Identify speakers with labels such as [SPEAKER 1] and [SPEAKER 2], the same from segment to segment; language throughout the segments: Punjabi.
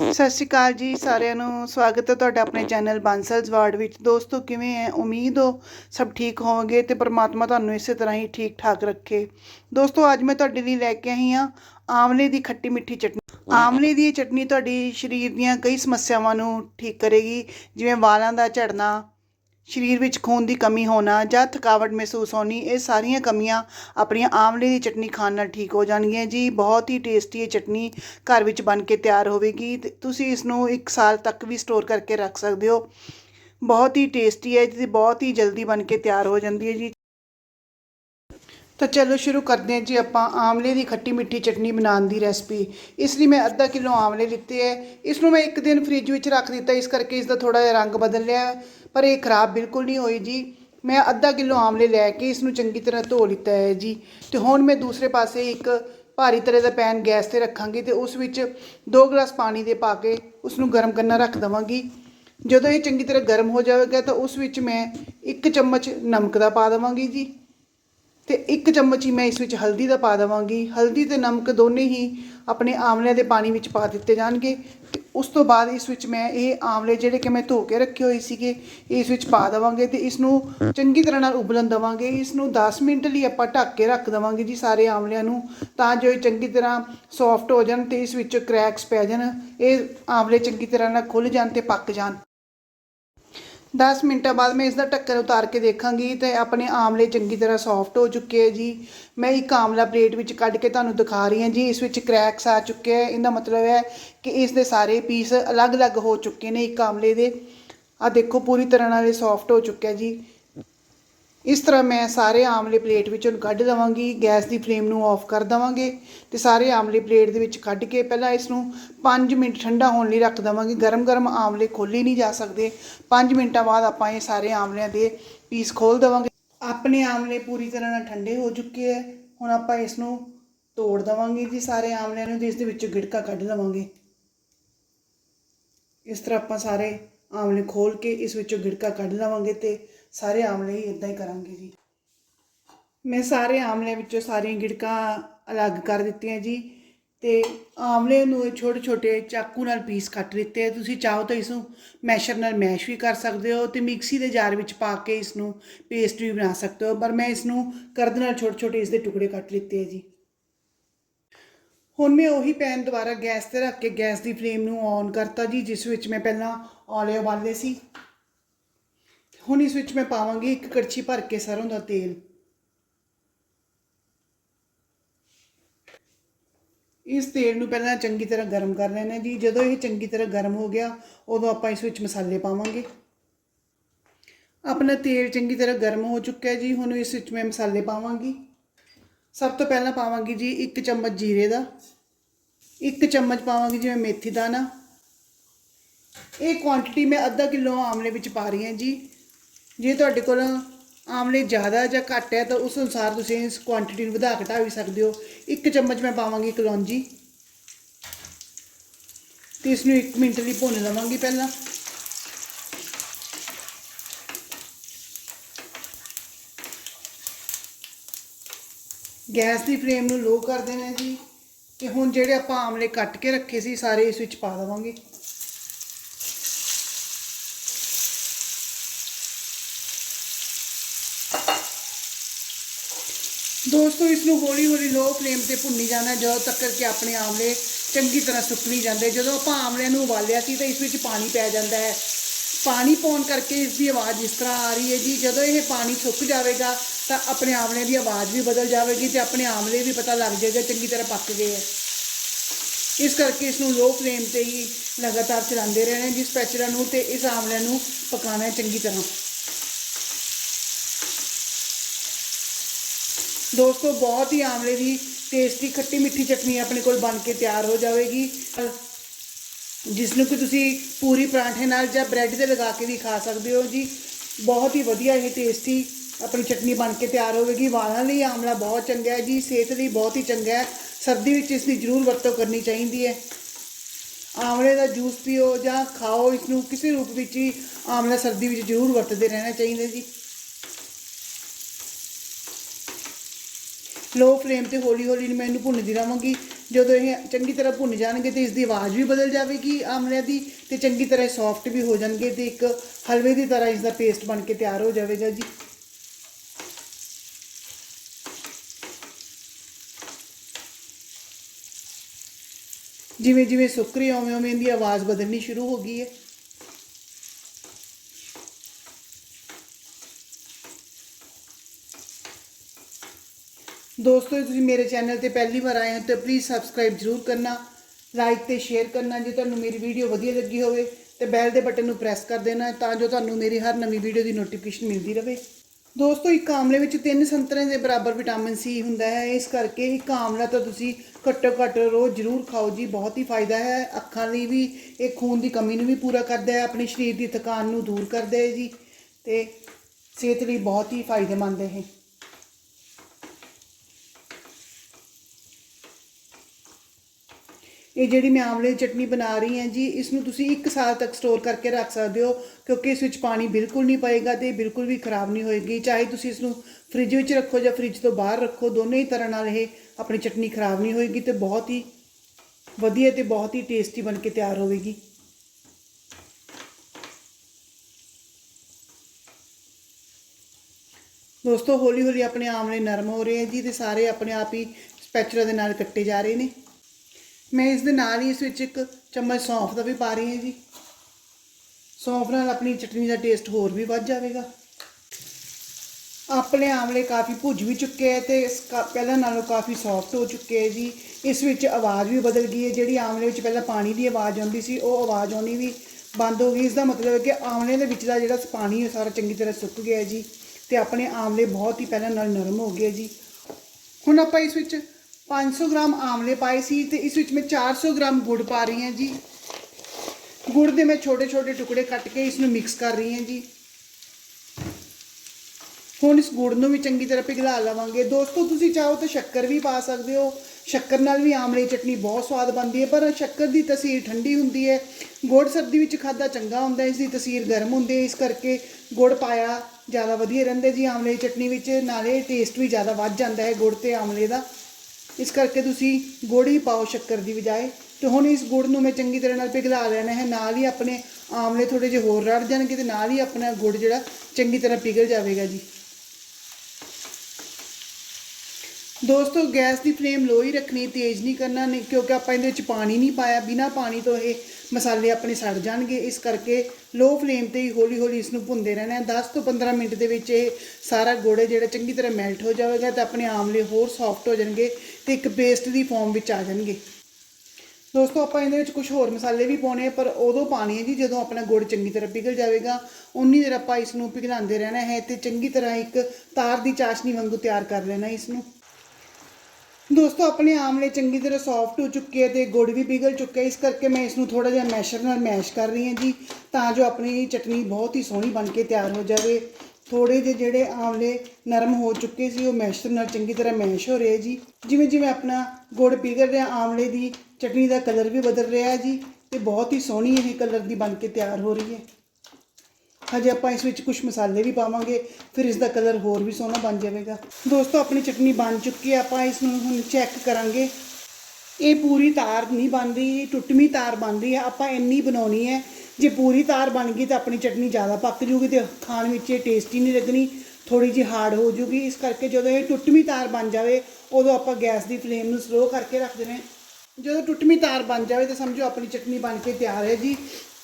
[SPEAKER 1] ਸਤਿ ਸ਼੍ਰੀ ਅਕਾਲ ਜੀ ਸਾਰਿਆਂ ਨੂੰ। ਸਵਾਗਤ ਹੈ ਤੁਹਾਡਾ ਆਪਣੇ ਚੈਨਲ ਬਾਂਸਲਸ ਵਾਰਡ ਵਿੱਚ। ਦੋਸਤੋ, ਕਿਵੇਂ ਹੈ? ਉਮੀਦ ਹੋ ਸਭ ਠੀਕ ਹੋਵੋਗੇ ਤੇ ਪ੍ਰਮਾਤਮਾ ਤੁਹਾਨੂੰ ਇਸੇ ਤਰ੍ਹਾਂ ਹੀ ਠੀਕ ਠਾਕ ਰੱਖੇ। ਦੋਸਤੋ, ਅੱਜ ਮੈਂ ਤੁਹਾਡੇ ਲਈ ਲੈ ਕੇ ਆਈ ਹਾਂ ਆਮਲੇ ਦੀ ਖੱਟੀ ਮਿੱਠੀ ਚਟਨੀ। ਆਮਲੇ ਦੀ ਚਟਨੀ ਤੁਹਾਡੀ ਸਰੀਰ ਦੀਆਂ ਕਈ ਸਮੱਸਿਆਵਾਂ ਨੂੰ ਠੀਕ ਕਰੇਗੀ, ਜਿਵੇਂ ਵਾਲਾਂ ਦਾ ਝੜਨਾ ਸਰੀਰ ਵਿੱਚ ਖੂਨ ਦੀ ਕਮੀ ਹੋਣਾ ਜਾਂ ਥਕਾਵਟ ਮਹਿਸੂਸ ਹੋਣੀ, ਇਹ ਸਾਰੀਆਂ ਕਮੀਆਂ ਆਪਣੀਆਂ ਆਮਲੇ ਦੀ ਚਟਨੀ ਖਾਣ ਨਾਲ ਠੀਕ ਹੋ ਜਾਣਗੀਆਂ। ਜੀ, ਬਹੁਤ ਹੀ ਟੇਸਟੀ ਇਹ ਚਟਨੀ ਘਰ ਵਿੱਚ ਬਣ ਕੇ ਤਿਆਰ ਹੋਵੇਗੀ ਤੇ ਤੁਸੀਂ ਇਸ ਨੂੰ 1 ਸਾਲ ਤੱਕ ਵੀ ਸਟੋਰ ਕਰਕੇ ਰੱਖ ਸਕਦੇ ਹੋ। ਬਹੁਤ ਹੀ ਟੇਸਟੀ ਹੈ, ਜਿਹਦੀ ਬਹੁਤ ਹੀ ਜਲਦੀ ਬਣ ਕੇ ਤਿਆਰ ਹੋ ਜਾਂਦੀ ਹੈ ਜੀ। ਤਾਂ ਚਲੋ ਸ਼ੁਰੂ ਕਰਦੇ ਹਾਂ ਜੀ ਆਪਾਂ ਆਮਲੇ ਦੀ ਖੱਟੀ ਮਿੱਠੀ ਚਟਨੀ ਬਣਾਉਣ ਦੀ ਰੈਸਪੀ। ਇਸ ਲਈ ਮੈਂ ਅੱਧਾ ਕਿਲੋ ਆਮਲੇ ਲਿੱਤੇ ਹੈ। ਇਸ ਨੂੰ ਮੈਂ ਇੱਕ ਦਿਨ ਫ੍ਰਿਜ ਵਿੱਚ ਰੱਖ ਦਿੱਤਾ। ਇਸ ਕਰਕੇ ਇਸ ਦਾ ਥੋੜਾ ਜਿਹਾ ਰੰਗ ਬਦਲ ਲਿਆ ਪਰ ਇਹ ਖਰਾਬ ਬਿਲਕੁਲ ਨਹੀਂ ਹੋਈ ਜੀ। ਮੈਂ ਅੱਧਾ ਕਿਲੋ ਆਮਲੇ ਲੈ ਕੇ ਇਸ ਨੂੰ ਚੰਗੀ ਤਰ੍ਹਾਂ ਧੋ ਲਿੱਤਾ ਹੈ ਜੀ। ਤੇ ਹੁਣ ਮੈਂ ਦੂਸਰੇ ਪਾਸੇ ਇੱਕ ਭਾਰੀ ਤਰ੍ਹਾਂ ਦਾ ਪੈਨ ਗੈਸ ਤੇ ਰੱਖਾਂਗੀ ਤੇ ਉਸ ਵਿੱਚ 2 ਗਲਾਸ ਪਾਣੀ ਦੇ ਪਾ ਕੇ ਉਸ ਨੂੰ ਗਰਮ ਕਰਨਾ ਰੱਖ ਦਵਾਂਗੀ। ਜਦੋਂ ਇਹ ਚੰਗੀ ਤਰ੍ਹਾਂ ਗਰਮ ਹੋ ਜਾਵੇਗਾ ਤਾਂ ਉਸ ਵਿੱਚ ਮੈਂ ਇੱਕ ਚਮਚ ਨਮਕ ਦਾ ਪਾ ਦੇਵਾਂਗੀ ਜੀ। ਤੇ ਇੱਕ ਚਮਚ ਹੀ ਮੈਂ ਇਸ ਵਿੱਚ ਹਲਦੀ ਦਾ ਪਾ ਦੇਵਾਂਗੀ। ਹਲਦੀ ਤੇ ਨਮਕ ਦੋਨੇ ਹੀ ਆਪਣੇ ਆਮਲਿਆਂ ਦੇ ਪਾਣੀ ਵਿੱਚ ਪਾ ਦਿੱਤੇ ਜਾਣਗੇ ਤੇ ਉਸ ਤੋਂ ਬਾਅਦ ਇਸ ਵਿੱਚ ਮੈਂ ਇਹ ਆਮਲੇ ਜਿਹੜੇ ਕਿ ਮੈਂ ਧੋ ਕੇ ਰੱਖੇ ਹੋਏ ਸੀਗੇ, ਇਸ ਵਿੱਚ ਪਾ ਦੇਵਾਂਗੇ ਤੇ ਇਸ ਨੂੰ ਚੰਗੀ ਤਰ੍ਹਾਂ ਨਾਲ ਉਬਲਣ ਦੇਵਾਂਗੇ। ਇਸ ਨੂੰ 10 ਮਿੰਟ ਲਈ ਆਪਾਂ ਢੱਕ ਕੇ ਰੱਖ ਦੇਵਾਂਗੇ ਜੀ ਸਾਰੇ ਆਮਲਿਆਂ ਨੂੰ ਤਾਂ ਜੋ ਇਹ ਚੰਗੀ ਤਰ੍ਹਾਂ ਸੌਫਟ ਹੋ ਜਾਣ ਤੇ ਇਸ ਵਿੱਚ ਕ੍ਰੈਕਸ ਪੈ ਜਾਣ, ਇਹ ਆਮਲੇ ਚੰਗੀ ਤਰ੍ਹਾਂ ਨਾਲ ਖੁੱਲ ਜਾਣ ਤੇ ਪੱਕ ਜਾਣ। 10 ਮਿੰਟਾਂ ਬਾਅਦ ਮੈਂ ਇਸ ਦਾ ਢੱਕਣ ਉਤਾਰ ਕੇ ਦੇਖਾਂਗੀ ਤੇ ਆਪਣੇ ਆਮਲੇ ਚੰਗੀ ਤਰ੍ਹਾਂ ਸੌਫਟ ਹੋ ਚੁੱਕੇ ਹੈ ਜੀ। ਮੈਂ ਇੱਕ ਆਮਲਾ ਪਲੇਟ ਵਿੱਚ ਕੱਢ ਕੇ ਤੁਹਾਨੂੰ ਦਿਖਾ ਰਹੀ ਹਾਂ ਜੀ। ਇਸ ਵਿੱਚ ਕ੍ਰੈਕਸ ਆ ਚੁੱਕੇ ਹੈ ਇਹਦਾ ਮਤਲਬ ਹੈ ਕਿ ਇਸ ਦੇ ਸਾਰੇ ਪੀਸ ਅਲੱਗ-ਅਲੱਗ ਹੋ ਚੁੱਕੇ ਨੇ ਇੱਕ ਆਮਲੇ ਦੇ। ਆ ਦੇਖੋ ਪੂਰੀ ਤਰ੍ਹਾਂ ਨਾਲ ਇਹ ਸੌਫਟ ਹੋ ਚੁੱਕਿਆ ਜੀ। ਇਸ ਤਰ੍ਹਾਂ ਮੈਂ ਸਾਰੇ ਆਮਲੇ ਪਲੇਟ ਵਿੱਚੋਂ ਕੱਢ ਲਵਾਂਗੀ ਗੈਸ ਦੀ ਫਲੇਮ ਨੂੰ ਆਫ ਕਰ ਦਵਾਂਗੇ ਤੇ ਸਾਰੇ ਆਮਲੇ ਪਲੇਟ ਦੇ ਵਿੱਚ ਕੱਢ ਕੇ ਪਹਿਲਾਂ ਇਸ ਨੂੰ 5 ਮਿੰਟ ਠੰਡਾ ਹੋਣ ਲਈ ਰੱਖ ਦਵਾਂਗੇ। ਗਰਮ-ਗਰਮ ਆਮਲੇ ਖੋਲੇ ਨਹੀਂ ਜਾ ਸਕਦੇ। 5 ਮਿੰਟਾਂ ਬਾਅਦ ਆਪਾਂ ਇਹ ਸਾਰੇ ਆਮਲਿਆਂ ਦੇ ਪੀਸ ਖੋਲ ਦਵਾਂਗੇ। ਆਪਣੇ ਆਮਲੇ ਪੂਰੀ ਤਰ੍ਹਾਂ ਨਾਲ ਠੰਡੇ ਹੋ ਚੁੱਕੇ ਹੈ। ਹੁਣ ਆਪਾਂ ਇਸ ਨੂੰ ਤੋੜ ਦਵਾਂਗੇ ਜੀ ਸਾਰੇ ਆਮਲਿਆਂ ਨੂੰ ਤੇ ਇਸ ਦੇ ਵਿੱਚੋਂ ਗਿੜਕਾ ਕੱਢ ਲਵਾਂਗੇ। ਇਸ ਤਰ੍ਹਾਂ ਆਪਾਂ ਸਾਰੇ ਆਮਲੇ ਖੋਲ ਕੇ ਇਸ ਵਿੱਚੋਂ ਗਿੜਕਾ ਕੱਢ ਲਵਾਂਗੇ ਤੇ ਸਾਰੇ ਆਮਲੇ ਹੀ ਇਦਾਂ ਹੀ ਕਰਾਂਗੇ ਜੀ। ਮੈਂ ਸਾਰੇ ਆਮਲੇ ਵਿੱਚੋਂ ਸਾਰੀਆਂ ਗਿੜਕਾਂ ਅਲੱਗ ਕਰ ਦਿੱਤੀਆਂ ਜੀ ਤੇ ਆਮਲੇ ਨੂੰ ਛੋਟੇ ਛੋਟੇ ਚਾਕੂ ਨਾਲ ਪੀਸ ਕੱਟ ਦਿੱਤੇ। ਆ ਤੁਸੀਂ ਚਾਹੋ ਤਾਂ ਇਸ ਨੂੰ ਮੈਸ਼ਰ ਨਾਲ ਮੈਸ਼ ਵੀ ਕਰ ਸਕਦੇ ਹੋ ਤੇ ਮਿਕਸੀ ਦੇ ਜਾਰ ਵਿੱਚ ਪਾ ਕੇ ਇਸ ਨੂੰ ਪੇਸਟ ਵੀ ਬਣਾ ਸਕਦੇ ਹੋ। ਪਰ ਮੈਂ ਇਸ ਨੂੰ ਕਰਦ ਨਾਲ ਛੋਟੇ ਛੋਟੇ ਇਸ ਦੇ ਟੁਕੜੇ ਕੱਟ ਲਿੱਤੇ ਆ ਜੀ। ਹੁਣ ਮੈਂ ਉਹੀ ਪੈਨ ਦੁਬਾਰਾ ਗੈਸ ਤੇ ਰੱਖ ਕੇ ਗੈਸ ਦੀ ਫਲੇਮ ਨੂੰ ਔਨ ਕਰਤਾ ਜੀ, ਜਿਸ ਵਿੱਚ ਮੈਂ ਪਹਿਲਾਂ ਔਲੇ ਉਬਾਲੇ ਸੀ। ਹੁਣ ਇਸ ਵਿੱਚ ਮੈਂ ਪਾਵਾਂਗੀ, ਇੱਕ ਕੜਛੀ ਭਰ ਕੇ ਸਰੋਂ ਦਾ ਤੇਲ। ਇਸ ਤੇਲ ਨੂੰ ਪਹਿਲਾਂ ਚੰਗੀ ਤਰ੍ਹਾਂ ਗਰਮ ਕਰ ਲੈਣਾ ਜੀ। ਜਦੋਂ ਇਹ ਚੰਗੀ ਤਰ੍ਹਾਂ ਗਰਮ ਹੋ ਗਿਆ, ਉਦੋਂ ਆਪਾਂ ਇਸ ਵਿੱਚ ਮਸਾਲੇ ਪਾਵਾਂਗੇ। ਆਪਣਾ ਤੇਲ ਚੰਗੀ ਤਰ੍ਹਾਂ ਗਰਮ ਹੋ ਚੁੱਕਿਆ ਜੀ। ਹੁਣ ਇਸ ਵਿੱਚ ਮੈਂ ਮਸਾਲੇ ਪਾਵਾਂਗੀ। ਸਭ ਤੋਂ ਪਹਿਲਾਂ ਪਾਵਾਂਗੀ ਜੀ ਇੱਕ ਚਮਚ ਜੀਰੇ ਦਾ। ਇੱਕ ਚਮਚ ਪਾਵਾਂਗੀ ਜਿਵੇਂ ਮੇਥੀ ਦਾਣਾ। ਇਹ ਕੁਆਂਟੀਟੀ ਮੈਂ ਅੱਧਾ ਕਿਲੋ ਆਮਲੇ ਵਿੱਚ ਪਾ ਰਹੀ ਹਾਂ ਜੀ। ਜੇ ਤੁਹਾਡੇ ਕੋਲ ਆਮਲੇ ਜ਼ਿਆਦਾ ਜਾਂ ਘੱਟ ਹੈ ਤਾਂ ਉਸ ਅਨੁਸਾਰ ਤੁਸੀਂ ਇਸ ਕੁਆਂਟੀਟੀ ਨੂੰ ਵਧਾ ਘਟਾ ਵੀ ਸਕਦੇ ਹੋ। ਇੱਕ ਚਮਚ ਮੈਂ ਪਾਵਾਂਗੀ ਕਲੌਂਜੀ ਤੇ ਇਸ ਨੂੰ 1 ਮਿੰਟ ਲਈ ਭੁੰਨ ਲਵਾਂਗੀ ਪਹਿਲਾਂ। ਗੈਸ ਦੀ ਫਲੇਮ ਨੂੰ ਲੋ ਕਰ ਦੇਣਾ ਜੀ। ਤੇ ਹੁਣ ਜਿਹੜੇ ਆਪਾਂ ਆਮਲੇ ਕੱਟ ਕੇ ਰੱਖੇ ਸੀ, ਸਾਰੇ ਇਸ ਵਿੱਚ ਪਾ ਦੇਵਾਂਗੇ। ਦੋਸਤੋ ਇਸ ਨੂੰ ਹੌਲੀ ਹੌਲੀ ਲੋ ਫਲੇਮ ਤੇ ਭੁੰਨੀ ਜਾਣਾ, ਜਦੋਂ ਤੱਕ ਕਿ ਆਪਣੇ ਆਮਲੇ ਚੰਗੀ ਤਰ੍ਹਾਂ ਸੁੱਕ ਨਹੀਂ ਜਾਂਦੇ। ਜਦੋਂ ਆਪਾਂ ਆਮਲਿਆਂ ਨੂੰ ਉਬਾਲਿਆ ਸੀ ਤਾਂ ਇਸ ਵਿੱਚ ਪਾਣੀ ਪੈ ਜਾਂਦਾ ਹੈ। ਪਾਣੀ ਪਾਉਣ ਕਰਕੇ ਇਸ ਦੀ ਆਵਾਜ਼ ਇਸ ਤਰ੍ਹਾਂ ਆ ਰਹੀ ਹੈ ਜੀ। ਜਦੋਂ ਇਹ ਪਾਣੀ ਸੁੱਕ ਜਾਵੇਗਾ, ਤਾਂ ਆਪਣੇ ਆਮਲੇ ਦੀ ਆਵਾਜ਼ ਵੀ ਬਦਲ ਜਾਵੇਗੀ ਤੇ ਆਪਣੇ ਆਮਲੇ ਵੀ ਪਤਾ ਲੱਗ ਜਾਏਗਾ, ਚੰਗੀ ਤਰ੍ਹਾਂ ਪੱਕ ਗਏ ਹੈ। ਇਸ ਕਰਕੇ ਇਸ ਨੂੰ ਲੋ ਫਲੇਮ ਤੇ ਹੀ ਲਗਾਤਾਰ ਚਲਾਉਂਦੇ ਰਹਿਣਾ ਹੈ ਜੀ ਸਪੈਚੂਲਾ ਨੂੰ ਤੇ ਇਸ ਆਮਲਿਆਂ ਨੂੰ ਪਕਾਉਣਾ ਚੰਗੀ ਤਰ੍ਹਾਂ। ਦੋਸਤੋ, ਬਹੁਤ ਹੀ ਆਮਲੇ ਦੀ ਟੇਸਟੀ ਖੱਟੀ ਮਿੱਠੀ ਚਟਨੀ ਆਪਣੇ ਕੋਲ ਬਣ ਕੇ ਤਿਆਰ ਹੋ ਜਾਵੇਗੀ। ਜਿਸ ਨੂੰ ਕਿ ਤੁਸੀਂ ਪੂਰੀ ਪਰਾਂਠੇ ਨਾਲ ਜਾਂ ਬ੍ਰੈਡ ਤੇ ਲਗਾ ਕੇ ਵੀ ਖਾ ਸਕਦੇ ਹੋ ਜੀ। ਬਹੁਤ ਹੀ ਵਧੀਆ ਇਹ ਟੇਸਟੀ ਆਪਣੀ ਚਟਨੀ ਬਣ ਕੇ ਤਿਆਰ ਹੋਵੇਗੀ। ਵਾਲਾਂ ਲਈ ਆਮਲਾ ਬਹੁਤ ਚੰਗਾ ਹੈ ਜੀ, ਸਿਹਤ ਲਈ ਬਹੁਤ ਹੀ ਚੰਗਾ ਹੈ। ਸਰਦੀ ਵਿੱਚ ਇਸ ਦੀ ਜ਼ਰੂਰ ਵਰਤੋਂ ਕਰਨੀ ਚਾਹੀਦੀ ਹੈ। ਆਮਲੇ ਦਾ ਜੂਸ ਪੀਓ ਜਾਂ ਖਾਓ, ਇਸ ਨੂੰ ਕਿਸੇ ਰੂਪ ਵਿੱਚ ਹੀ ਆਮਲਾ ਸਰਦੀ ਵਿੱਚ ਜ਼ਰੂਰ ਵਰਤਦੇ ਰਹਿਣਾ ਚਾਹੀਦਾ ਜੀ। ਲੋ ਫਲੇਮ ਤੇ ਹੌਲੀ ਹੌਲੀ ਮੈਂ ਇਹਨੂੰ ਭੁੰਨਦੀ ਰਹਾਂਗੀ। ਜਦੋਂ ਇਹ ਚੰਗੀ ਤਰ੍ਹਾਂ ਭੁੰਨ ਜਾਣਗੇ ਤੇ ਇਸ ਦੀ ਆਵਾਜ਼ ਵੀ ਬਦਲ ਜਾਵੇਗੀ ਆਮਲਿਆਂ ਦੀ ਤੇ ਚੰਗੀ ਤਰ੍ਹਾਂ ਸੌਫਟ ਵੀ ਹੋ ਜਾਣਗੇ ਤੇ ਇੱਕ ਹਲਵੇ ਦੀ ਤਰ੍ਹਾਂ ਇਸ ਦਾ ਪੇਸਟ ਬਣ ਕੇ ਤਿਆਰ ਹੋ ਜਾਵੇਗਾ ਜੀ। ਜਿਵੇਂ ਜਿਵੇਂ ਸੁੱਕ ਰਹੀ ਉਵੇਂ ਉਵੇਂ ਇਹਦੀ ਆਵਾਜ਼ ਬਦਲਣੀ ਸ਼ੁਰੂ ਹੋ ਗਈ ਹੈ। ਦੋਸਤੋ, ਜੇ ਤੁਸੀਂ ਮੇਰੇ ਚੈਨਲ ਤੇ ਪਹਿਲੀ ਵਾਰ ਆਏ ਹੋ ਤਾਂ ਪਲੀਜ਼ ਸਬਸਕ੍ਰਾਈਬ ਜ਼ਰੂਰ ਕਰਨਾ ਲਾਈਕ ਤੇ ਸ਼ੇਅਰ ਕਰਨਾ ਜੇ ਤੁਹਾਨੂੰ ਮੇਰੀ ਵੀਡੀਓ ਵਧੀਆ ਲੱਗੀ ਹੋਵੇ ਤੇ ਬੈਲ ਦੇ ਬਟਨ ਨੂੰ ਪ੍ਰੈਸ ਕਰ ਦੇਣਾ ਤਾਂ ਜੋ ਤੁਹਾਨੂੰ ਮੇਰੀ ਹਰ ਨਵੀਂ ਵੀਡੀਓ ਦੀ ਨੋਟੀਫਿਕੇਸ਼ਨ ਮਿਲਦੀ ਰਹੇ। ਦੋਸਤੋ, ਇੱਕ ਆਮਲੇ ਵਿੱਚ ਤਿੰਨ ਸੰਤਰੇ ਦੇ ਬਰਾਬਰ ਵਿਟਾਮਿਨ ਸੀ ਹੁੰਦਾ ਹੈ। ਇਸ ਕਰਕੇ ਇੱਕ ਆਮਲਾ ਤਾਂ ਤੁਸੀਂ ਘੱਟੋ ਘੱਟ ਰੋਜ਼ ਜ਼ਰੂਰ ਖਾਓ ਜੀ, ਬਹੁਤ ਹੀ ਫਾਇਦਾ ਹੈ। ਅੱਖਾਂ ਲਈ ਵੀ, ਇਹ ਖੂਨ ਦੀ ਕਮੀ ਨੂੰ ਵੀ ਪੂਰਾ ਕਰਦਾ ਹੈ, ਆਪਣੇ ਸਰੀਰ ਦੀ ਥਕਾਨ ਨੂੰ ਦੂਰ ਕਰਦਾ ਹੈ ਜੀ ਤੇ ਸਿਹਤ ਲਈ ਬਹੁਤ ਹੀ ਫਾਇਦੇਮੰਦ ਹੈ ਇਹ ਜਿਹੜੀ ਮੈਂ ਆਮਲੇ ਦੀ ਚਟਨੀ ਬਣਾ ਰਹੀ ਹਾਂ ਜੀ ਇਸ ਨੂੰ ਤੁਸੀਂ 1 ਸਾਲ ਤੱਕ ਸਟੋਰ ਕਰਕੇ ਰੱਖ ਸਕਦੇ ਹੋ, ਕਿਉਂਕਿ ਇਸ ਵਿੱਚ ਪਾਣੀ ਬਿਲਕੁਲ ਨਹੀਂ ਪਏਗਾ ਤੇ ਬਿਲਕੁਲ ਵੀ ਖਰਾਬ ਨਹੀਂ ਹੋਏਗੀ। ਚਾਹੇ ਤੁਸੀਂ ਇਸ ਨੂੰ ਫ੍ਰਿਜ ਵਿੱਚ ਰੱਖੋ ਜਾਂ ਫ੍ਰਿਜ ਤੋਂ ਬਾਹਰ ਰੱਖੋ, ਦੋਨੇ ਹੀ ਤਰ੍ਹਾਂ ਨਾਲ ਇਹ ਆਪਣੀ ਚਟਨੀ ਖਰਾਬ ਨਹੀਂ ਹੋਏਗੀ ਤੇ ਬਹੁਤ ਹੀ ਵਧੀਆ ਤੇ ਬਹੁਤ ਹੀ ਟੇਸਟੀ ਬਣ ਕੇ ਤਿਆਰ ਹੋਵੇਗੀ। ਦੋਸਤੋ ਹੌਲੀ ਹੌਲੀ ਆਪਣੇ ਆਮਲੇ ਨਰਮ ਹੋ ਰਹੇ ਹੈ ਜੀ ਤੇ ਸਾਰੇ ਆਪਣੇ ਆਪ ਹੀ ਸਪੈਚੂਲਾ ਦੇ ਨਾਲ ਕੱਟੇ ਜਾ ਰਹੇ ਨੇ। ਮੈਂ ਇਸ ਦੇ ਨਾਲ ਹੀ ਇਸ ਵਿੱਚ ਇੱਕ ਚਮਚ ਸੌਂਫ ਦਾ ਵੀ ਪਾ ਰਹੀ ਹਾਂ ਜੀ। ਸੌਂਫ ਨਾਲ ਆਪਣੀ ਚਟਨੀ ਦਾ ਟੇਸਟ ਹੋਰ ਵੀ ਵੱਧ ਜਾਵੇਗਾ। ਆਪਣੇ ਆਮਲੇ ਕਾਫੀ ਭੁੱਜ ਵੀ ਚੁੱਕੇ ਹੈ ਤੇ ਇਸ ਕਾ- ਪਹਿਲਾਂ ਨਾਲੋਂ ਕਾਫੀ ਸੌਫਟ ਹੋ ਚੁੱਕੇ ਹੈ ਜੀ। ਇਸ ਵਿੱਚ ਆਵਾਜ਼ ਵੀ ਬਦਲ ਗਈ ਹੈ। ਜਿਹੜੀ ਆਮਲੇ ਵਿੱਚ ਪਹਿਲਾਂ ਪਾਣੀ ਦੀ ਆਵਾਜ਼ ਆਉਂਦੀ ਸੀ, ਉਹ ਆਵਾਜ਼ ਆਉਣੀ ਵੀ ਬੰਦ ਹੋ ਗਈ। ਇਸ ਦਾ ਮਤਲਬ ਹੈ ਕਿ ਆਮਲੇ ਦੇ ਵਿੱਚ ਦਾ ਜਿਹੜਾ ਪਾਣੀ ਹੈ ਸਾਰਾ ਚੰਗੀ ਤਰ੍ਹਾਂ ਸੁੱਕ ਗਿਆ ਜੀ। ਤੇ ਆਪਣੇ ਆਮਲੇ ਬਹੁਤ ਹੀ ਪਹਿਲਾਂ ਨਾਲ ਨਰਮ ਹੋ ਗਏ ਜੀ। ਹੁਣ ਆਪਾਂ ਇਸ ਵਿੱਚ 500 ਗ੍ਰਾਮ ਆਮਲੇ ਪਾਏ ਸੀ ਤੇ ਇਸ ਵਿੱਚ ਮੈਂ 400 ਗ੍ਰਾਮ ਗੁੜ ਪਾ ਰਹੀ ਹਾਂ ਜੀ। ਗੁੜ ਦੇ ਮੈਂ ਛੋਟੇ ਛੋਟੇ ਟੁਕੜੇ ਕੱਟ ਕੇ ਇਸ ਨੂੰ ਮਿਕਸ ਕਰ ਰਹੀ ਹਾਂ ਜੀ। ਹੁਣ ਇਸ ਗੁੜ ਨੂੰ ਵੀ ਚੰਗੀ ਤਰ੍ਹਾਂ ਪਿਘਲਾ ਲਵਾਂਗੇ। ਦੋਸਤੋ, ਤੁਸੀਂ ਚਾਹੋ ਤਾਂ ਸ਼ੱਕਰ ਵੀ ਪਾ ਸਕਦੇ ਹੋ। ਸ਼ੱਕਰ ਨਾਲ ਵੀ ਆਮਲੇ ਦੀ ਚਟਨੀ ਬਹੁਤ ਸਵਾਦ ਬਣਦੀ ਹੈ, ਪਰ ਸ਼ੱਕਰ ਦੀ ਤਸੀਰ ਠੰਡੀ ਹੁੰਦੀ ਹੈ। ਗੁੜ ਸਰਦੀ ਵਿੱਚ ਖਾਦਾ ਚੰਗਾ ਹੁੰਦਾ ਇਸ ਦੀ ਤਸੀਰ ਗਰਮ ਹੁੰਦੀ ਹੈ, ਇਸ ਕਰਕੇ ਗੁੜ ਪਾਇਆ ਜ਼ਿਆਦਾ ਵਧੀਆ ਰਹਿੰਦਾ ਜੀ ਆਮਲੇ ਦੀ ਚਟਨੀ ਵਿੱਚ। ਨਾਲੇ ਟੇਸਟ ਵੀ ਜ਼ਿਆਦਾ ਵੱਧ ਜਾਂਦਾ ਹੈ ਗੁੜ ਤੇ ਆਮਲੇ ਦਾ। ਇਸ ਕਰਕੇ ਤੁਸੀਂ ਗੁੜ ਹੀ ਪਾਓ ਸ਼ੱਕਰ ਦੀ ਬਜਾਏ। ਤੇ ਹੁਣ ਇਸ ਗੁੜ ਨੂੰ ਮੈਂ ਚੰਗੀ ਤਰ੍ਹਾਂ ਨਾਲ ਪਿਘਲਾ ਲੈਣਾ ਹੈ। ਨਾਲ ਹੀ ਆਪਣੇ ਆਮਲੇ ਥੋੜੇ ਜਿਹੇ ਹੋਰ ਰੜ ਜਾਣਗੇ ਤੇ ਨਾਲ ਹੀ ਆਪਣਾ ਗੁੜ ਜਿਹੜਾ ਚੰਗੀ ਤਰ੍ਹਾਂ ਪਿਘਲ ਜਾਵੇਗਾ ਜੀ। ਦੋਸਤੋ, ਗੈਸ ਦੀ ਫਲੇਮ ਲੋ ਹੀ ਰੱਖਣੀ, ਤੇਜ਼ ਨਹੀਂ ਕਰਨਾ, ਨਹੀਂ ਕਿਉਂਕਿ ਆਪਾਂ ਇਹਦੇ ਵਿੱਚ ਪਾਣੀ ਨਹੀਂ ਪਾਇਆ। ਬਿਨਾ ਪਾਣੀ ਤੋਂ ਇਹ ਮਸਾਲੇ ਆਪਣੇ ਸੜ ਜਾਣਗੇ। ਇਸ ਕਰਕੇ ਲੋ ਫਲੇਮ ਤੇ ਹੀ ਹੌਲੀ ਹੌਲੀ ਇਸ ਨੂੰ ਭੁੰਨਦੇ ਰਹਿਣਾ ਹੈ। 10 ਤੋਂ 15 ਮਿੰਟ ਦੇ ਵਿੱਚ ਇਹ ਸਾਰਾ ਗੁੜ ਜਿਹੜਾ ਚੰਗੀ ਤਰ੍ਹਾਂ ਮੈਲਟ ਹੋ ਜਾਵੇਗਾ ਤੇ ਆਪਣੇ ਆਮਲੇ ਹੋਰ ਸੌਫਟ ਹੋ ਜਾਣਗੇ ਤੇ ਇੱਕ ਪੇਸਟ ਦੀ ਫਾਰਮ ਵਿੱਚ ਆ ਜਾਣਗੇ। ਦੋਸਤੋ, ਆਪਾਂ ਇਹਦੇ ਵਿੱਚ ਕੁਝ ਹੋਰ ਮਸਾਲੇ ਵੀ ਪਾਉਣੇ ਆ, ਪਰ ਉਦੋਂ ਪਾਣੀ ਹੈ ਜੀ ਜਦੋਂ ਆਪਣਾ ਗੁੜ ਚੰਗੀ ਤਰ੍ਹਾਂ ਪਿਘਲ ਜਾਵੇਗਾ। ਉਨੀ ਦੇਰ ਆਪਾਂ ਇਸ ਨੂੰ ਪਿਘਲਾਉਂਦੇ ਰਹਿਣਾ ਹੈ ਤੇ ਚੰਗੀ ਤਰ੍ਹਾਂ ਇੱਕ ਤਾਰ ਦੀ ਚਾਸ਼ਨੀ ਵਾਂਗੂ ਤਿਆਰ ਕਰ ਲੈਣਾ ਇਸ ਨੂੰ ਦੋਸਤੋ, ਆਪਣੇ ਆਮਲੇ ਚੰਗੀ ਤਰ੍ਹਾਂ ਸੌਫਟ ਹੋ ਚੁੱਕੇ ਆ ਤੇ ਗੁੜ ਵੀ ਪਿਘਲ ਚੁੱਕਾ ਇਸ ਕਰਕੇ ਮੈਂ ਇਸ ਨੂੰ ਥੋੜਾ ਜਿਹਾ ਮੈਸ਼ਰ ਨਾਲ ਮੈਸ਼ ਕਰ ਰਹੀ ਹਾਂ ਜੀ, ਤਾਂ ਜੋ ਆਪਣੀ ਚਟਨੀ ਬਹੁਤ ਹੀ ਸੋਹਣੀ ਬਣ ਕੇ ਤਿਆਰ ਹੋ ਜਾਵੇ। ਥੋੜੇ ਜਿਹੇ ਜਿਹੜੇ ਆਮਲੇ ਨਰਮ ਹੋ ਚੁੱਕੇ ਸੀ, ਉਹ ਮੈਸ਼ਰ ਨਾਲ ਚੰਗੀ ਤਰ੍ਹਾਂ ਮੈਸ਼ ਹੋ ਰਹੇ ਜੀ। ਜਿਵੇਂ ਜਿਵੇਂ ਆਪਣਾ ਗੁੜ ਪਿਘਲ ਰਿਹਾ, ਆਮਲੇ ਦੀ ਚਟਨੀ ਦਾ ਕਲਰ ਵੀ ਬਦਲ ਰਿਹਾ ਜੀ, ਤੇ ਬਹੁਤ ਹੀ ਸੋਹਣੀ ਇਹ ਕਲਰ ਦੀ ਬਣ ਕੇ ਤਿਆਰ ਹੋ ਰਹੀ ਹੈ। ਹਜੇ ਆਪਾਂ ਇਸ ਵਿੱਚ ਕੁਝ ਮਸਾਲੇ ਵੀ ਪਾਵਾਂਗੇ, ਫਿਰ ਇਸ ਦਾ ਕਲਰ ਹੋਰ ਵੀ ਸੋਹਣਾ ਬਣ ਜਾਵੇਗਾ। ਦੋਸਤੋ, ਆਪਣੀ ਚਟਨੀ ਬਣ ਚੁੱਕੀ ਹੈ, ਆਪਾਂ ਇਸ ਨੂੰ ਹੁਣ ਚੈੱਕ ਕਰਾਂਗੇ। ਇਹ ਪੂਰੀ ਤਾਰ ਨਹੀਂ ਬਣ ਰਹੀ ਟੁੱਟਵੀਂ ਤਾਰ ਬਣ ਰਹੀ ਹੈ, ਆਪਾਂ ਇੰਨੀ ਬਣਾਉਣੀ ਹੈ, ਜੇ ਪੂਰੀ ਤਾਰ ਬਣ ਗਈ ਤਾਂ ਆਪਣੀ ਚਟਨੀ ਜ਼ਿਆਦਾ ਪੱਕ ਜੂਗੀ ਤੇ ਖਾਣ ਵਿੱਚ ਇਹ ਟੇਸਟੀ ਨਹੀਂ ਲੱਗਣੀ ਥੋੜੀ ਜਿਹੀ ਹਾਰਡ ਹੋ ਜੂਗੀ। ਇਸ ਕਰਕੇ ਜਦੋਂ ਇਹ ਟੁੱਟਵੀਂ ਤਾਰ ਬਣ ਜਾਵੇ, ਉਦੋਂ ਆਪਾਂ ਗੈਸ ਦੀ ਫਲੇਮ ਨੂੰ ਸਲੋ ਕਰਕੇ ਰੱਖ ਦੇਣਾ ਜਦੋਂ ਟੁੱਟਵੀਂ ਤਾਰ ਬਣ ਜਾਵੇ ਤਾਂ ਸਮਝੋ ਆਪਣੀ ਚਟਨੀ ਬਣ ਕੇ ਤਿਆਰ ਹੈ ਜੀ।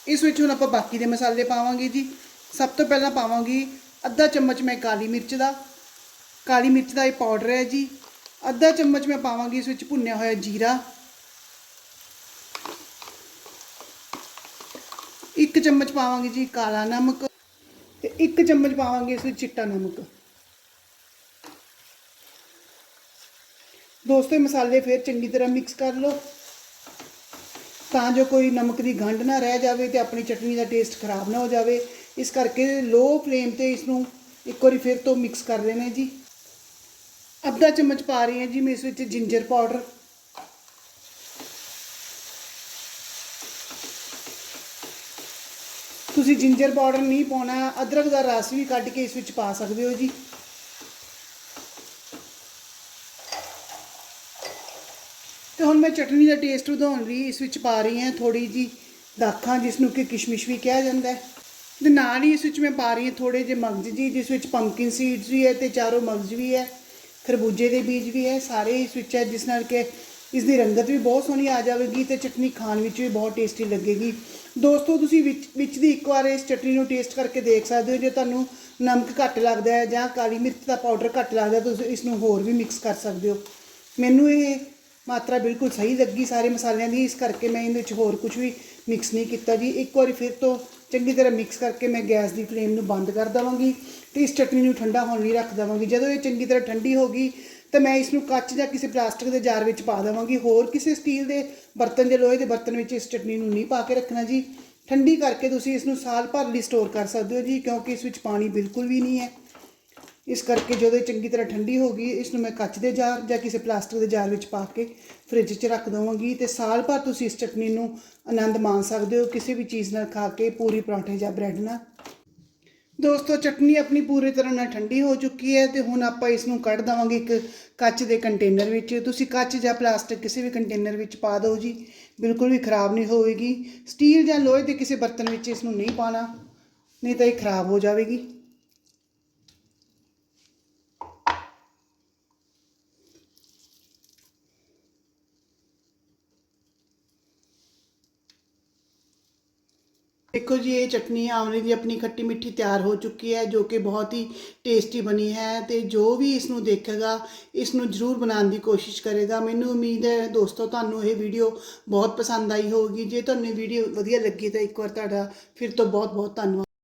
[SPEAKER 1] ਇਸ ਵਿੱਚ ਹੁਣ ਆਪਾਂ ਬਾਕੀ ਦੇ ਮਸਾਲੇ ਪਾਵਾਂਗੇ ਜੀ। ਸਭ ਤੋਂ ਪਹਿਲਾਂ ਪਾਵਾਂਗੀ ਅੱਧਾ ਚਮਚ ਮੈਂ ਕਾਲੀ ਮਿਰਚ ਦਾ। ਕਾਲੀ ਮਿਰਚ ਦਾ ਇਹ ਪਾਊਡਰ ਹੈ ਜੀ। ਅੱਧਾ ਚਮਚ ਮੈਂ ਪਾਵਾਂਗੀ ਇਸ ਵਿੱਚ ਭੁੰਨਿਆ ਹੋਇਆ ਜੀਰਾ। ਇੱਕ ਚਮਚ ਪਾਵਾਂਗੇ ਜੀ ਕਾਲਾ ਨਮਕ ਤੇ ਇੱਕ ਚਮਚ ਪਾਵਾਂਗੇ ਇਸ ਵਿੱਚ ਚਿੱਟਾ ਨਮਕ। ਦੋਸਤੋ ਮਸਾਲੇ ਫਿਰ ਚੰਗੀ ਤਰ੍ਹਾਂ ਮਿਕਸ ਕਰ ਲਓ। ਤਾਂ ਜੋ ਕੋਈ ਨਮਕ ਦੀ ਗੰਢ ਨਾ ਰਹਿ ਜਾਵੇ ਤੇ ਆਪਣੀ ਚਟਨੀ ਦਾ ਟੇਸਟ ਖਰਾਬ ਨਾ ਹੋ ਜਾਵੇ। ਇਸ ਕਰਕੇ ਲੋ ਫਲੇਮ ਤੇ ਇਸ ਨੂੰ ਇੱਕ ਵਾਰੀ ਫਿਰ ਤੋਂ ਮਿਕਸ ਕਰ ਲੈਣਾ ਜੀ। ਅੱਧਾ ਚਮਚ ਪਾ ਰਹੀ ਹਾਂ ਜੀ ਮੈਂ ਇਸ ਵਿੱਚ ਜਿੰਜਰ ਪਾਊਡਰ ਤੁਸੀਂ ਜਿੰਜਰ ਪਾਊਡਰ ਨਹੀਂ ਪਾਉਣਾ, ਅਦਰਕ ਦਾ ਰਸ ਵੀ ਕੱਢ ਕੇ ਇਸ ਵਿੱਚ ਪਾ ਸਕਦੇ ਹੋ ਜੀ। ਤੇ ਹੁਣ ਮੈਂ ਚਟਨੀ ਦਾ ਟੇਸਟ ਵਧਾਉਣ ਲਈ ਇਸ ਵਿੱਚ ਪਾ ਰਹੀ ਹਾਂ ਥੋੜੀ ਜੀ ਦਾਖਾਂ, ਜਿਸ ਨੂੰ ਕਿ ਕਿਸ਼ਮਿਸ਼ ਵੀ ਕਿਹਾ ਜਾਂਦਾ ਹੈ। ਤੇ ਨਾਲ ਹੀ ਇਸ ਵਿੱਚ ਮੈਂ ਪਾ ਰਹੀ ਹਾਂ ਥੋੜੇ ਜਿਹੇ ਮਗਜ਼ ਜੀ, ਜਿਸ ਵਿੱਚ ਪੰਪਕਿਨ ਸੀਡਸ ਵੀ ਹੈ ਤੇ ਚਾਰੋਂ ਮਗਜ਼ ਵੀ ਹੈ, ਖਰਬੂਜੇ ਦੇ ਬੀਜ ਵੀ ਹੈ, ਸਾਰੇ ਇਸ ਵਿੱਚ ਹੈ, ਜਿਸ ਨਾਲ ਕਿ ਇਸ ਦੀ ਰੰਗਤ ਵੀ ਬਹੁਤ ਸੋਹਣੀ ਆ ਜਾਵੇਗੀ ਤੇ ਚਟਨੀ ਖਾਣ ਵਿੱਚ ਵੀ ਬਹੁਤ ਟੇਸਟੀ ਲੱਗੇਗੀ। ਦੋਸਤੋ, ਤੁਸੀਂ ਵਿੱਚ ਵਿੱਚ ਦੀ ਇੱਕ ਵਾਰ ਇਸ ਚਟਨੀ ਨੂੰ ਟੇਸਟ ਕਰਕੇ ਦੇਖ ਸਕਦੇ ਹੋ, ਜੇ ਤੁਹਾਨੂੰ ਨਮਕ ਘੱਟ ਲੱਗਦਾ ਹੈ ਜਾਂ ਕਾਲੀ ਮਿਰਚ ਦਾ ਪਾਊਡਰ ਘੱਟ ਲੱਗਦਾ ਤੁਸੀਂ ਇਸ ਨੂੰ ਹੋਰ ਵੀ ਮਿਕਸ ਕਰ ਸਕਦੇ ਹੋ। ਮੈਨੂੰ ਇਹ ਮਾਤਰਾ ਬਿਲਕੁਲ ਸਹੀ ਲੱਗੀ, ਸਾਰੇ ਮਸਾਲਿਆਂ ਦੀ, ਇਸ ਕਰਕੇ ਮੈਂ ਇਹਦੇ ਵਿੱਚ ਹੋਰ ਕੁਝ ਵੀ ਮਿਕਸ ਨਹੀਂ ਕੀਤਾ ਜੀ। ਇੱਕ ਵਾਰੀ ਫਿਰ ਤੋਂ ਚੰਗੀ ਤਰ੍ਹਾਂ ਮਿਕਸ ਕਰਕੇ ਮੈਂ ਗੈਸ ਦੀ ਫਲੇਮ ਨੂੰ ਬੰਦ ਕਰ ਦੇਵਾਂਗੀ ਤੇ ਇਸ ਚਟਨੀ ਨੂੰ ਠੰਡਾ ਹੋਣ ਲਈ ਰੱਖ ਦੇਵਾਂਗੀ। ਜਦੋਂ ਇਹ ਚੰਗੀ ਤਰ੍ਹਾਂ ਠੰਡੀ ਹੋ ਗਈ, ਤਾਂ ਮੈਂ ਇਸ ਨੂੰ ਕੱਚ ਜਾਂ ਕਿਸੇ ਪਲਾਸਟਿਕ ਦੇ ਜਾਰ ਵਿੱਚ ਪਾ ਦੇਵਾਂਗੀ। ਹੋਰ ਕਿਸੇ ਸਟੀਲ ਦੇ ਬਰਤਨ ਜਾਂ ਲੋਹੇ ਦੇ ਬਰਤਨ ਵਿੱਚ ਇਸ ਚਟਨੀ ਨੂੰ ਨਹੀਂ ਪਾ ਕੇ ਰੱਖਣਾ ਜੀ। ਠੰਡੀ ਕਰਕੇ ਤੁਸੀਂ ਇਸ ਨੂੰ ਸਾਲ ਭਰ ਲਈ ਸਟੋਰ ਕਰ ਸਕਦੇ ਹੋ ਜੀ, ਕਿਉਂਕਿ ਇਸ ਵਿੱਚ ਪਾਣੀ ਬਿਲਕੁਲ ਵੀ ਨਹੀਂ ਹੈ। ਇਸ ਕਰਕੇ ਜਦੋਂ ਇਹ ਚੰਗੀ ਤਰ੍ਹਾਂ ਠੰਡੀ ਹੋ ਗਈ ਇਸ ਨੂੰ ਮੈਂ ਕੱਚ ਦੇ ਜਾਰ ਜਾਂ ਕਿਸੇ ਪਲਾਸਟਿਕ ਦੇ ਜਾਰ ਵਿੱਚ ਪਾ ਕੇ ਫ੍ਰਿਜ 'ਚ ਰੱਖ ਦਵਾਂਗੀ ਤੇ ਸਾਲ ਭਰ ਤੁਸੀਂ ਇਸ ਚਟਨੀ ਨੂੰ ਆਨੰਦ ਮਾਣ ਸਕਦੇ ਹੋ, ਕਿਸੇ ਵੀ ਚੀਜ਼ ਨਾਲ ਖਾ ਕੇ ਪੂਰੀ ਪਰੌਂਠੇ ਜਾਂ ਬ੍ਰੈਡ ਨਾਲ। ਦੋਸਤੋ, ਚਟਨੀ ਆਪਣੀ ਪੂਰੀ ਤਰ੍ਹਾਂ ਨਾਲ ਠੰਡੀ ਹੋ ਚੁੱਕੀ ਹੈ ਤੇ ਹੁਣ ਆਪਾਂ ਇਸ ਨੂੰ ਕੱਢ ਦਵਾਂਗੇ ਇੱਕ ਕੱਚ ਦੇ ਕੰਟੇਨਰ ਵਿੱਚ। ਤੁਸੀਂ ਕੱਚ ਜਾਂ ਪਲਾਸਟਿਕ ਕਿਸੇ ਵੀ ਕੰਟੇਨਰ ਵਿੱਚ ਪਾ ਦਿਓ ਜੀ, ਬਿਲਕੁਲ ਵੀ ਖਰਾਬ ਨਹੀਂ ਹੋਵੇਗੀ। ਸਟੀਲ ਜਾਂ ਲੋਹੇ ਦੇ ਕਿਸੇ ਬਰਤਨ ਵਿੱਚ ਇਸ ਨੂੰ ਨਹੀਂ ਪਾਣਾ ਨਹੀਂ ਤਾਂ ਇਹ ਖਰਾਬ ਹੋ ਜਾਵੇਗੀ। ਦੇਖੋ ਜੀ, ਇਹ ਚਟਨੀ ਆਮਲੇ ਦੀ ਆਪਣੀ ਖੱਟੀ ਮਿੱਠੀ ਤਿਆਰ ਹੋ ਚੁੱਕੀ ਹੈ, ਜੋ ਕਿ ਬਹੁਤ ਹੀ ਟੇਸਟੀ ਬਣੀ ਹੈ ਤੇ ਜੋ ਵੀ ਇਸ ਨੂੰ ਦੇਖੇਗਾ ਇਸ ਨੂੰ ਜ਼ਰੂਰ ਬਣਾਉਣ ਦੀ ਕੋਸ਼ਿਸ਼ ਕਰੇਗਾ। ਮੈਨੂੰ ਉਮੀਦ ਹੈ ਦੋਸਤੋ, ਤੁਹਾਨੂੰ ਇਹ ਵੀਡੀਓ ਬਹੁਤ ਪਸੰਦ ਆਈ ਹੋਵੇਗੀ। ਜੇ ਤੁਹਾਨੂੰ ਇਹ ਵੀਡੀਓ ਵਧੀਆ ਲੱਗੀ ਤਾਂ ਇੱਕ ਵਾਰ ਤੁਹਾਡਾ ਫਿਰ ਤੋਂ ਬਹੁਤ ਬਹੁਤ ਧੰਨਵਾਦ।